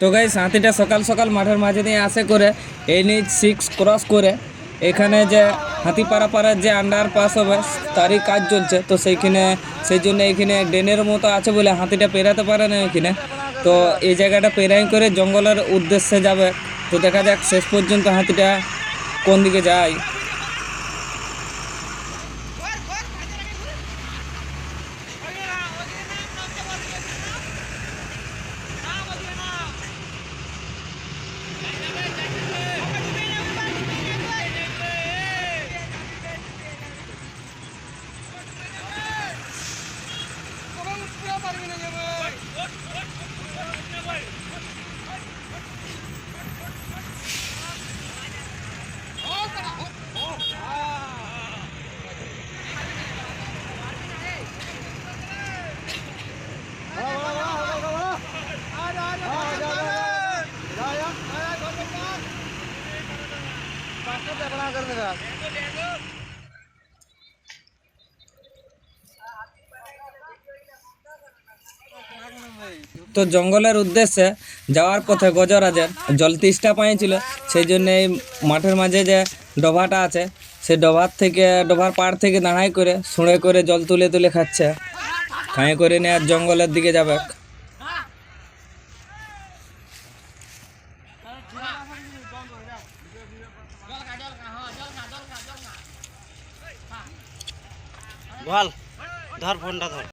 তো গাইস হাতিটা সকাল সকাল মাঠের মাঝে দিয়ে আসে করে এনএইচ সিক্স ক্রস করে, এখানে যে হাতি পাড়া পাড়ার যে আন্ডার পাস হবে, তারই কাজ চলছে। তো সেইখানে, সেই জন্য এখানে ড্রেনের মতো আছে বলে হাতিটা পেরাতে পারে না এখানে। তো এই জায়গাটা পেরাই করে জঙ্গলের উদ্দেশ্যে যাবে। তো দেখা যাক শেষ পর্যন্ত হাতিটা কোন দিকে যায়। তো জঙ্গলের উদ্দেশ্যে যাওয়ার পথে গজরাজের জল তিষ্টা পাইছিল সেই জন্য এই মাঠের মাঝে যে ডোভাটা আছে সেই ডভার থেকে, ডভার পাড় থেকে দাঁড়াই করে শুঁড়ে করে জল তুলে তুলে খাচ্ছে। খাঁয়ে করে নিয়ে আর জঙ্গলের দিকে যাবে। বল ধর ফোনটা ধর।